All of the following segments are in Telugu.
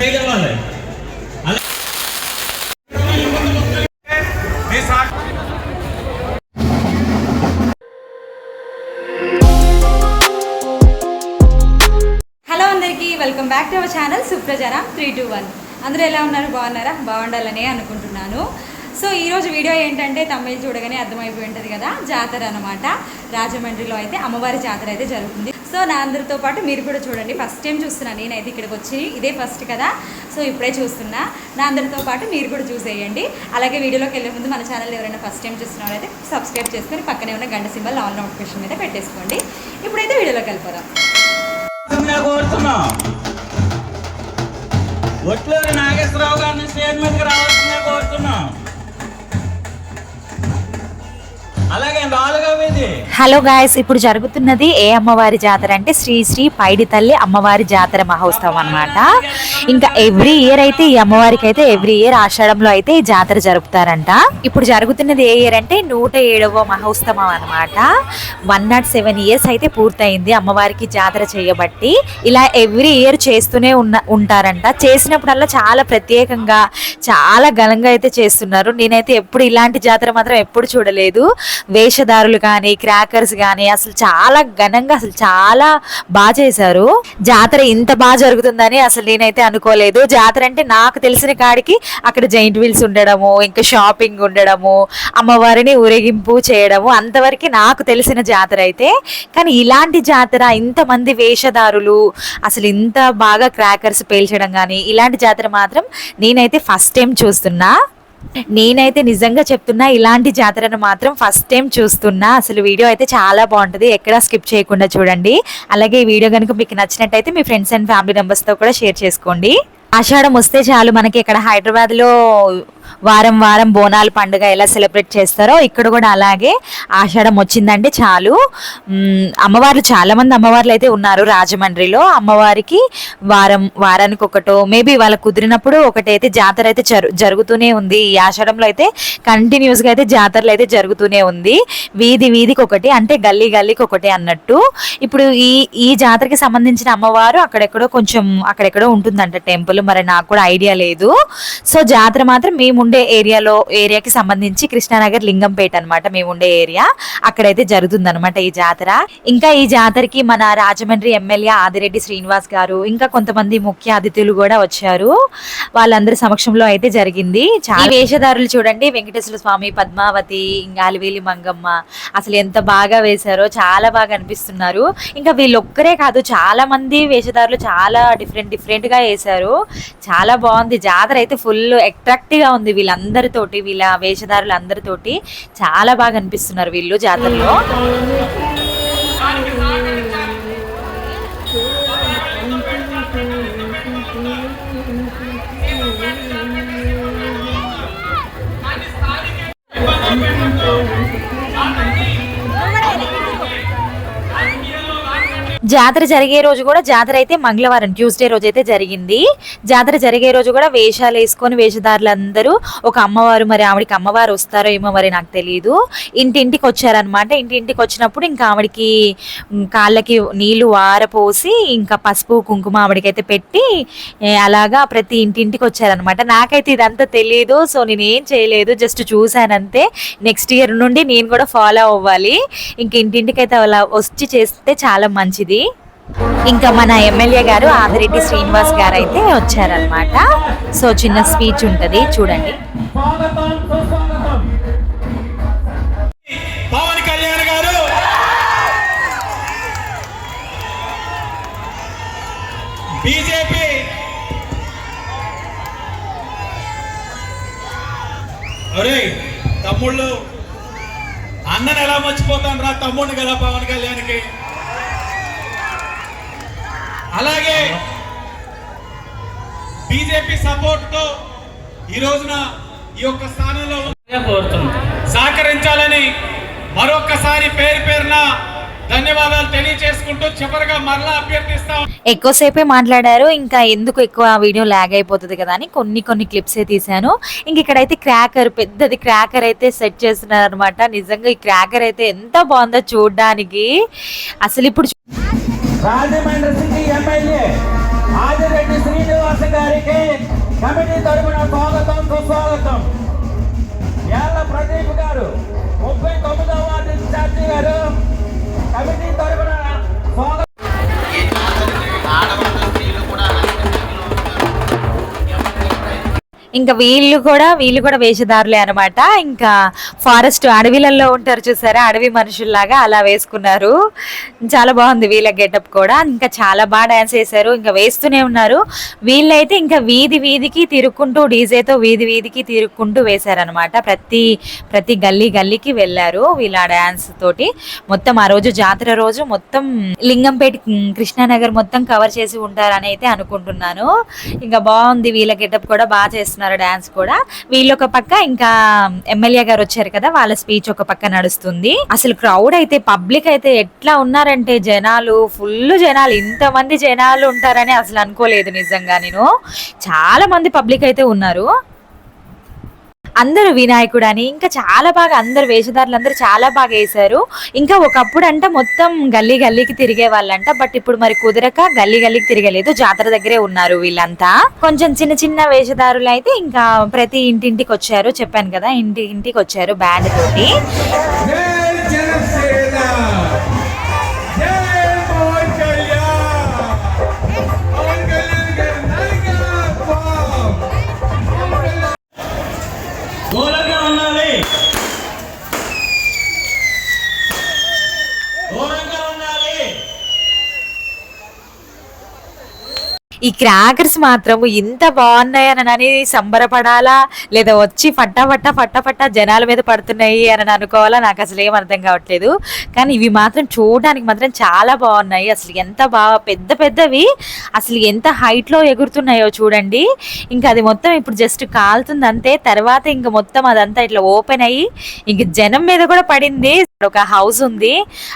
చేయగలవాలి హలో అందరికీ welcome back to our channel సుప్రజన three two one. అందరూ ఎలా ఉన్నారు? బాగున్నారా? బాగుండాలని అనుకుంటున్నాను. సో ఈరోజు వీడియో ఏంటంటే తమిళ చూడగానే అర్థమైపోయి ఉంటుంది కదా జాతర అనమాట రాజమండ్రిలో అయితే అమ్మవారి జాతర అయితే జరుగుతుంది. సో నా అందరితో పాటు మీరు కూడా చూడండి. ఫస్ట్ టైం చూస్తున్నాను నేనైతే ఇక్కడికి వచ్చి ఇదే ఫస్ట్ కదా. సో ఇప్పుడే చూస్తున్నా. నా అందరితో పాటు మీరు కూడా చూసేయండి అలాగే వీడియోలోకి వెళ్ళే ముందు మన ఛానల్ ఎవరైనా ఫస్ట్ టైం చూస్తున్నారైతే సబ్స్క్రైబ్ చేసుకొని పక్కనే ఉన్న గంట సింబల్ ఆల్ నోటిఫికేషన్ మీద పెట్టేసుకోండి. ఇప్పుడైతే వీడియోలోకి వెళ్ళిపోదాం. రావాల్సిందిగా ఒట్లూరి నాగేశ్వరరావు గారిని స్టేజ్ మీదకి కోరుతున్నాం. హలో గాయస్ ఇప్పుడు జరుగుతున్నది ఏ అమ్మవారి జాతర అంటే శ్రీ శ్రీ పైడి తల్లి అమ్మవారి జాతర మహోత్సవం అనమాట ఇంకా ఎవ్రీ ఇయర్ అయితే ఈ అమ్మవారికి అయితే ఎవ్రీ ఇయర్ ఆషాఢంలో అయితే ఈ జాతర జరుపుతారంట. ఇప్పుడు జరుగుతున్నది ఏ ఇయర్ అంటే నూట ఏడవ మహోత్సవం అనమాట వన్ నాట్ సెవెన్ ఇయర్స్ అయితే పూర్తయింది అమ్మవారికి జాతర చేయబట్టి. ఇలా ఎవ్రీ ఇయర్ చేస్తూనే ఉన్న ఉంటారంట. చేసినప్పుడల్లా చాలా ప్రత్యేకంగా చాలా ఘనంగా అయితే చేస్తున్నారు. నేనైతే ఎప్పుడు ఇలాంటి జాతర మాత్రం ఎప్పుడు చూడలేదు. వేషధారులు కానీ క్రాకర్స్ కానీ అసలు చాలా ఘనంగా అసలు చాలా బాగా చేశారు. జాతర ఇంత బాగా జరుగుతుందని అసలు నేనైతే అనుకోలేదు. జాతర అంటే నాకు తెలిసిన కాడికి అక్కడ జైంట్ వీల్స్ ఉండడము ఇంకా షాపింగ్ ఉండడము అమ్మవారిని ఊరేగింపు చేయడము అంతవరకు నాకు తెలిసిన జాతర అయితే. కానీ ఇలాంటి జాతర ఇంతమంది వేషధారులు అసలు ఇంత బాగా క్రాకర్స్ పేల్చడం కానీ ఇలాంటి జాతర మాత్రం నేనైతే ఫస్ట్ టైం చూస్తున్నా. నేనైతే నిజంగా చెప్తున్నా ఇలాంటి జాతరను మాత్రం ఫస్ట్ టైం చూస్తున్నా. అసలు వీడియో అయితే చాలా బాగుంటుంది ఎక్కడా స్కిప్ చేయకుండా చూడండి. అలాగే ఈ వీడియో కనుక మీకు నచ్చినట్టయితే మీ ఫ్రెండ్స్ అండ్ ఫ్యామిలీ మెంబర్స్తో కూడా షేర్ చేసుకోండి. ఆషాఢం వస్తే చాలు మనకి ఇక్కడ హైదరాబాద్లో వారం వారం బోనాల పండుగ ఎలా సెలబ్రేట్ చేస్తారో ఇక్కడ కూడా అలాగే ఆషాఢం వచ్చిందంటే చాలు. అమ్మవార్లు చాలా మంది అమ్మవార్లు అయితే ఉన్నారు రాజమండ్రిలో. అమ్మవారికి వారం వారానికి ఒకటో మేబీ వాళ్ళకి కుదిరినప్పుడు ఒకటైతే జాతర అయితే జరు జరుగుతూనే ఉంది. ఈ ఆషాఢంలో అయితే కంటిన్యూస్గా అయితే జాతరలు అయితే జరుగుతూనే ఉంది. వీధి వీధికి ఒకటి అంటే గల్లీ గల్లీకి ఒకటి అన్నట్టు. ఇప్పుడు ఈ ఈ జాతరకి సంబంధించిన అమ్మవారు అక్కడెక్కడో కొంచెం అక్కడెక్కడో ఉంటుందంట టెంపుల్. మరి నాకు కూడా ఐడియా లేదు. సో జాతర మాత్రం మేము ఉండే ఏరియాలో ఏరియాకి సంబంధించి కృష్ణానగర్ లింగంపేట అన్నమాట మేము ఉండే ఏరియా. అక్కడైతే జరుగుతుందన్నమాట ఈ జాతర. ఇంకా ఈ జాతరకి మన రాజమండ్రి ఎమ్మెల్యే ఆదిరెడ్డి శ్రీనివాస్ గారు ఇంకా కొంతమంది ముఖ్య అతిథులు కూడా వచ్చారు. వాళ్ళందరి సమక్షంలో అయితే జరిగింది. చాలా వేషధారులు చూడండి వెంకటేశ్వర స్వామి పద్మావతి ఇంకా అలివేలి మంగమ్మ. అసలు ఎంత బాగా వేశారో చాలా బాగా అనిపిస్తున్నారు. ఇంకా వీళ్ళొక్కరే కాదు చాలా మంది వేషధారులు చాలా డిఫరెంట్ డిఫరెంట్గా వేశారు. చాలా బాగుంది. జాతర అయితే ఫుల్ అట్రాక్టివ్గా ఉంది వీళ్ళందరితోటి వీళ్ళ వేషధారులు అందరితోటి చాలా బాగా అనిపిస్తున్నారు వీళ్ళు జాతరలో. జాతర జరిగే రోజు కూడా జాతర అయితే మంగళవారం ట్యూస్డే రోజు అయితే జరిగింది. జాతర జరిగే రోజు కూడా వేషాలు వేసుకొని వేషధారులు అందరూ ఒక అమ్మవారు మరి ఆవిడకి అమ్మవారు వస్తారో ఏమో మరి నాకు తెలియదు ఇంటింటికి వచ్చారనమాట ఇంటింటికి వచ్చినప్పుడు ఇంకా ఆవిడకి కాళ్ళకి నీళ్ళు వారపోసి ఇంకా పసుపు కుంకుమ ఆవిడకైతే పెట్టి అలాగా ప్రతి ఇంటింటికి వచ్చారనమాట నాకైతే ఇదంతా తెలియదు సో నేను ఏం చేయలేదు జస్ట్ చూశానంతే. నెక్స్ట్ ఇయర్ నుండి నేను కూడా ఫాలో అవ్వాలి. ఇంక ఇంటింటికి అయితే అలా వచ్చి చేస్తే చాలా మంచిది. ఇంకా మన ఎమ్మెల్యే గారు ఆదిరెడ్డి శ్రీనివాస్ గారు అయితే వచ్చారనమాట సో చిన్న స్పీచ్ ఉంటుంది చూడండి. పవన్ కళ్యాణ్ గారు! బీజేపీ! తమ్ముళ్ళు అన్నని ఎలా మర్చిపోతాను రా తమ్ముడిని కదా పవన్ కళ్యాణ్కి? అలాగే బీజేపీ సపోర్ట్తో ఈ రోజున ఈ యొక్క స్థానంలో సహకరించాలని మరొక్కసారి పేరు పేరున ధన్యవాదాలు తెలియజేసుకుంటూ చివరిగా మరలా అభ్యర్థిస్తాం. ఎక్కువసేపే మాట్లాడారు ఇంకా ఎందుకు ఎక్కువ వీడియో లాగ్ అయిపోతుంది కదా అని కొన్ని కొన్ని క్లిప్స్ తీసాను ఇంక ఇక్కడైతే క్రాకర్ పెద్దది క్రాకర్ అయితే సెట్ చేస్తున్నారు అనమాట నిజంగా ఈ క్రాకర్ అయితే ఎంత బాగుందో చూడడానికి. అసలు ఇప్పుడు చూ- రాజమండ్రి సిటీ ఎమ్మెల్యే. ఆదిరెడ్డి శ్రీనివాస గారికి కమిటీ తరపున స్వాగతం సుస్వాగతం. యాళ్ళ ప్రదీప్ గారు ఇంకా వీళ్ళు కూడా వీళ్ళు కూడా వేషధారులే అనమాట ఇంకా ఫారెస్ట్ అడవిలలో ఉంటారు చూసారా? అడవి మనుషుల్లాగా అలా వేసుకున్నారు. చాలా బాగుంది వీళ్ళ గెటప్ కూడా. ఇంకా చాలా బాగా డాన్స్ చేశారు. ఇంకా వేస్తూనే ఉన్నారు. వీళ్ళైతే ఇంకా వీధి వీధికి తిరుక్కుంటూ డీజేతో వీధి వీధికి తిరుక్కుంటూ వేశారనమాట ప్రతి ప్రతి గల్లీ గల్లీకి వెళ్ళారు వీళ్ళ డ్యాన్స్ తోటి. మొత్తం ఆ రోజు జాతర రోజు మొత్తం లింగంపేట కృష్ణానగర్ మొత్తం కవర్ చేసి ఉంటారని అయితే అనుకుంటున్నాను. ఇంకా బాగుంది వీళ్ళ గెటప్ కూడా. బాగా చేస్తున్నారు. డాన్స్ కూడా. వీళ్ళు ఒక పక్క ఇంకా ఎమ్మెల్యే గారు వచ్చారు కదా వాళ్ళ స్పీచ్ ఒక పక్క నడుస్తుంది. అసలు క్రౌడ్ అయితే పబ్లిక్ అయితే ఎట్లా ఉన్నారంటే జనాలు ఫుల్ జనాలు ఇంతమంది జనాలు ఉంటారని అసలు అనుకోలేదు నిజంగా నేను. చాలా మంది పబ్లిక్ అయితే ఉన్నారు. అందరూ వినాయకుడు అని. ఇంకా చాలా బాగా అందరు వేషధారులు అందరూ చాలా బాగా వేశారు. ఇంకా ఒకప్పుడు అంటే మొత్తం గల్లీ గల్లీకి తిరిగే వాళ్ళంట. బట్ ఇప్పుడు మరి కుదరక గల్లీ గల్లీకి తిరగలేదు. జాతర దగ్గరే ఉన్నారు వీళ్ళంతా. కొంచెం చిన్న చిన్న వేషధారులు అయితే ఇంకా ప్రతి ఇంటింటికి వచ్చారు. చెప్పాను కదా ఇంటి ఇంటికి వచ్చారు బ్యాండ్ తోటి. ఈ క్రాకర్స్ మాత్రం ఇంత బాగున్నాయని అని సంబరపడాలా? లేదా వచ్చి ఫట్టాఫట్ట ఫట్టాఫట్ట జనాల మీద పడుతున్నాయి అని అనుకోవాలా? నాకు అసలు ఏం అర్థం కావట్లేదు. కానీ ఇవి మాత్రం చూడడానికి మాత్రం చాలా బాగున్నాయి. అసలు ఎంత బాగా పెద్ద పెద్దవి అసలు ఎంత హైట్లో ఎగురుతున్నాయో చూడండి. ఇంకా అది మొత్తం ఇప్పుడు జస్ట్ కాలుతుంది అంతే తర్వాత ఇంకా మొత్తం అదంతా ఇట్లా ఓపెన్ అయ్యి ఇంక జనం మీద కూడా పడింది. ఒక హౌస్ ఉంది.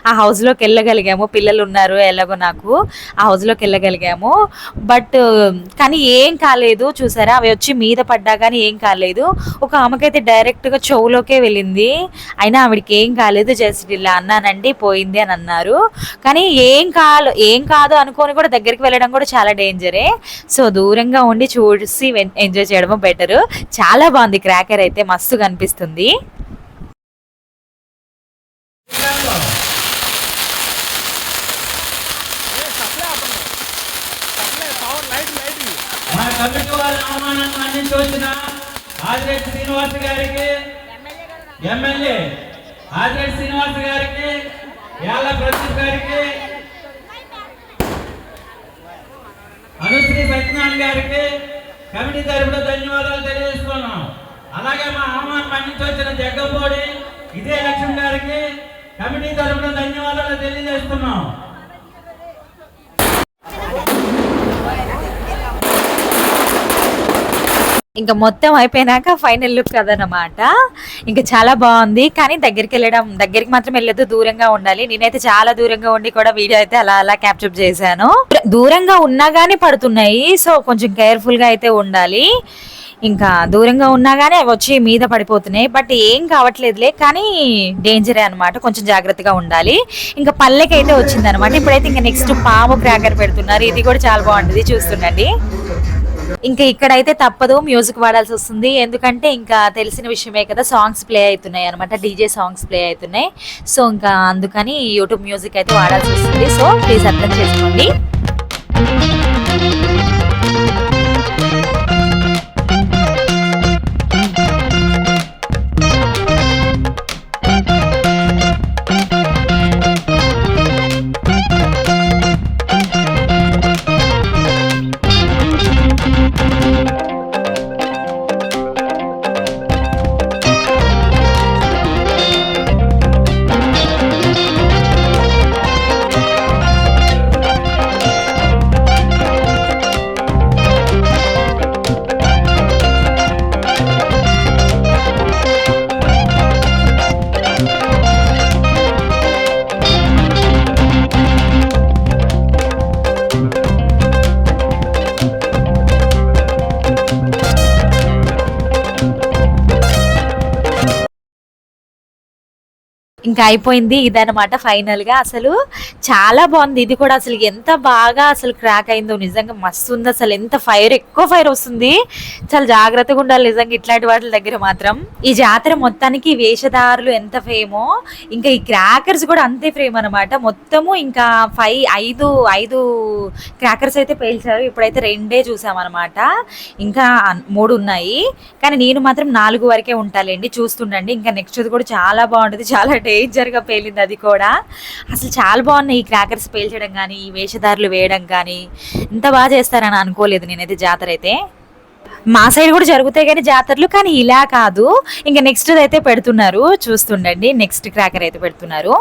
ఆ హౌస్లోకి లోకి వెళ్ళగలిగాము. పిల్లలు ఉన్నారు ఎలాగో నాకు. ఆ హౌస్లోకి లోకి వెళ్ళగలిగాము. బట్ కానీ ఏం కాలేదు. చూసారా? అవి వచ్చి మీద పడ్డా కానీ ఏం కాలేదు. ఒక ఆమెకైతే డైరెక్ట్గా గా చెవులోకే వెళ్ళింది. అయినా ఆవిడకి ఏం కాలేదు. జస్ట్ ఇలా అన్నానండి పోయింది అని అన్నారు. కానీ ఏం కాదు ఏం కాదు అనుకొని కూడా దగ్గరికి వెళ్ళడం కూడా చాలా డేంజరే. సో దూరంగా ఉండి చూసి ఎంజాయ్ చేయడము బెటర్. చాలా బాగుంది. క్రాకర్ అయితే మస్తు కనిపిస్తుంది మా కమిటీ వారి ఆహ్వానాన్ని అందించి వచ్చిన ఆదిరెడ్డి శ్రీనివాస్ గారికి ఎమ్మెల్యే. ఆదిరెడ్డి శ్రీనివాస్ గారికి యాళ్ళ ప్రదీప్ గారికి అనుశ్రీ సత్యనారాయణ గారికి కమిటీ తరపున ధన్యవాదాలు తెలియజేస్తున్నాం అలాగే మా ఆహ్వానం అందించి వచ్చిన జగ్గంపోడి ఇదే లక్ష్యం గారికి కమిటీ తరపున ధన్యవాదాలు తెలియజేస్తున్నాం. ఇంకా మొత్తం అయిపోయినాక ఫైనల్ లుక్ అదనమాట ఇంకా చాలా బాగుంది. కానీ దగ్గరికి వెళ్ళడం దగ్గరికి మాత్రం వెళ్ళదు దూరంగా ఉండాలి. నేనైతే చాలా దూరంగా ఉండి కూడా వీడియో అయితే అలా అలా క్యాప్చర్ చేశాను. దూరంగా ఉన్నా కానీ పడుతున్నాయి. సో కొంచెం కేర్ఫుల్గా అయితే ఉండాలి. ఇంకా దూరంగా ఉన్నా కానీ అవి వచ్చి మీద పడిపోతున్నాయి. బట్ ఏం కావట్లేదులే. కానీ డేంజరే అనమాట కొంచెం జాగ్రత్తగా ఉండాలి. ఇంకా పల్లెకైతే వచ్చింది అనమాట ఇప్పుడైతే ఇంకా నెక్స్ట్ పాము క్రాకర్ పెడుతున్నారు. ఇది కూడా చాలా బాగుంటుంది. చూస్తుండండి. ఇంకా ఇక్కడైతే తప్పదు మ్యూజిక్ వాడాల్సి వస్తుంది. ఎందుకంటే ఇంకా తెలిసిన విషయమే కదా సాంగ్స్ ప్లే అవుతున్నాయి అనమాట డీజే సాంగ్స్ ప్లే అవుతున్నాయి. సో ఇంకా అందుకని యూట్యూబ్ మ్యూజిక్ అయితే వాడాల్సి వస్తుంది. సో ప్లీజ్ అర్థం చేసుకోండి. ఇంకా అయిపోయింది ఇదనమాట ఫైనల్గా అసలు చాలా బాగుంది. ఇది కూడా అసలు ఎంత బాగా అసలు క్రాక్ అయిందో నిజంగా మస్తు ఉంది అసలు ఎంత ఫైర్ ఎక్కువ ఫైర్ వస్తుంది. చాలా జాగ్రత్తగా ఉండాలి నిజంగా ఇట్లాంటి వాటి దగ్గర మాత్రం. ఈ జాతర మొత్తానికి వేషధారులు ఎంత ఫేమో ఇంకా ఈ క్రాకర్స్ కూడా అంతే ఫేమ్ అనమాట మొత్తము ఇంకా ఫైవ్ ఐదు ఐదు క్రాకర్స్ అయితే పేల్చారు. ఇప్పుడైతే రెండే చూసామన్నమాట. ఇంకా మూడు ఉన్నాయి. కానీ నేను మాత్రం నాలుగు వరకే ఉంటాలేండి చూస్తుండండి. ఇంకా నెక్స్ట్ కూడా చాలా బాగుంటుంది. చాలా డేంజర్గా పేలింది అది కూడా. అసలు చాలా బాగున్నాయి ఈ క్రాకర్స్ పేల్చడం కానీ ఈ వేషధారులు వేయడం కానీ ఇంత బాగా చేస్తారని అనుకోలేదు నేనైతే జాతర అయితే. మా సైడ్ కూడా జరుగుతాయి కానీ జాతరలు కానీ ఇలా కాదు. ఇంకా నెక్స్ట్ అయితే పెడుతున్నారు. చూస్తుండండి నెక్స్ట్ క్రాకర్ అయితే పెడుతున్నారు.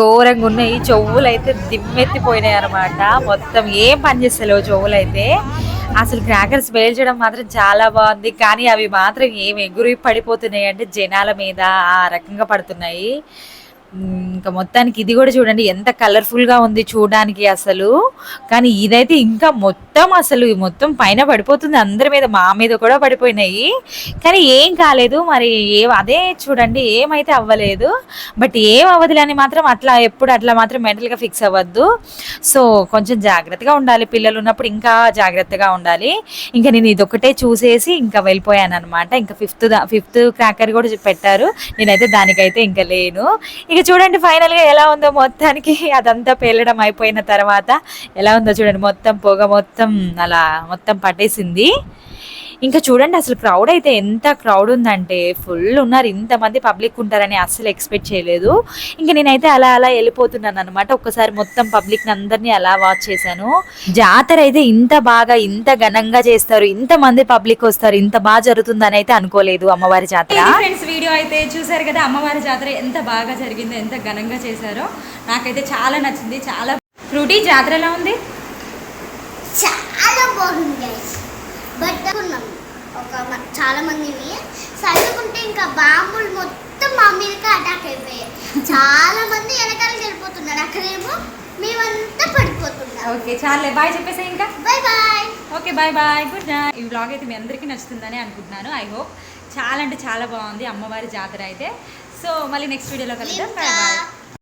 ఘోరంగా ఉన్నాయి. చెవులు అయితే దిమ్మెత్తిపోయినాయి అనమాట మొత్తం ఏం పని చేస్తలేవు చెవులు అయితే అసలు క్రాకర్స్ పేల్చడం మాత్రం చాలా బాగుంది. కానీ అవి మాత్రం ఏం ఎగురి పడిపోతున్నాయి అంటే జనాల మీద ఆ రకంగా పడుతున్నాయి. ఇంకా మొత్తానికి ఇది కూడా చూడండి ఎంత కలర్ఫుల్గా ఉంది చూడడానికి అసలు. కానీ ఇదైతే ఇంకా మొత్తం అసలు మొత్తం పైన పడిపోతుంది అందరి మీద మా మీద కూడా పడిపోయినాయి. కానీ ఏం కాలేదు మరి ఏ అదే చూడండి ఏమైతే అవ్వలేదు. బట్ ఏం అవ్వదులే అని మాత్రం అట్లా ఎప్పుడు అట్లా మాత్రం మెంటల్గా ఫిక్స్ అవ్వద్దు. సో కొంచెం జాగ్రత్తగా ఉండాలి పిల్లలు ఉన్నప్పుడు ఇంకా జాగ్రత్తగా ఉండాలి. ఇంకా నేను ఇదొకటే చూసేసి ఇంకా వెళ్ళిపోయాను అనమాట ఇంకా ఫిఫ్త్ ఫిఫ్త్ క్రాకర్ కూడా పెట్టారు. నేనైతే దానికైతే ఇంకా లేను. ఇక చూడండి ఫైనల్గా ఎలా ఉందో మొత్తానికి అదంతా పేలడం అయిపోయిన తర్వాత ఎలా ఉందో చూడండి మొత్తం పొగ మొత్తం అలా మొత్తం పట్టేసింది. ఇంకా చూడండి అసలు క్రౌడ్ అయితే ఎంత క్రౌడ్ ఉందంటే ఫుల్ ఉన్నారు. ఇంతమంది పబ్లిక్ ఉంటారని అస్సలు ఎక్స్పెక్ట్ చేయలేదు. ఇంకా నేనైతే అలా అలా వెళ్ళిపోతున్నాను అనమాట ఒక్కసారి మొత్తం పబ్లిక్ అందరినీ అలా వాచ్ చేశాను. జాతర అయితే ఇంత బాగా ఇంత ఘనంగా చేస్తారు. ఇంత మంది పబ్లిక్ వస్తారు. ఇంత బాగా జరుగుతుందని అయితే అనుకోలేదు అమ్మవారి జాతర. ఫ్రెండ్స్ వీడియో అయితే చూసారు కదా అమ్మవారి జాతర ఎంత బాగా జరిగిందో ఎంత ఘనంగా చేశారో. నాకైతే చాలా నచ్చింది చాలా. ఫ్రూటీ జాతర ఎలా ఉంది? చాలా బాగుంది. ఒక చాలా మందిని చదువుకుంటే ఇంకా బాంబులు మొత్తం మా మీదకి అటాక్ అయిపోయాయి. చాలా మంది వెనకాలకి వెళ్ళిపోతున్నారు. అక్కడేమో మేమంతా పడిపోతున్నాం. ఓకే చాలే బాయ్ చెప్పేసా ఇంకా. Bye bye. Okay bye bye good night. ఈ వ్లాగ్ అయితే మీ అందరికీ నచ్చుతుందని అనుకుంటున్నాను ఐ హోప్ చాలా అంటే చాలా బాగుంది అమ్మవారి జాతర అయితే. సో మళ్ళీ నెక్స్ట్ వీడియోలో కలుద్దాం. Bye bye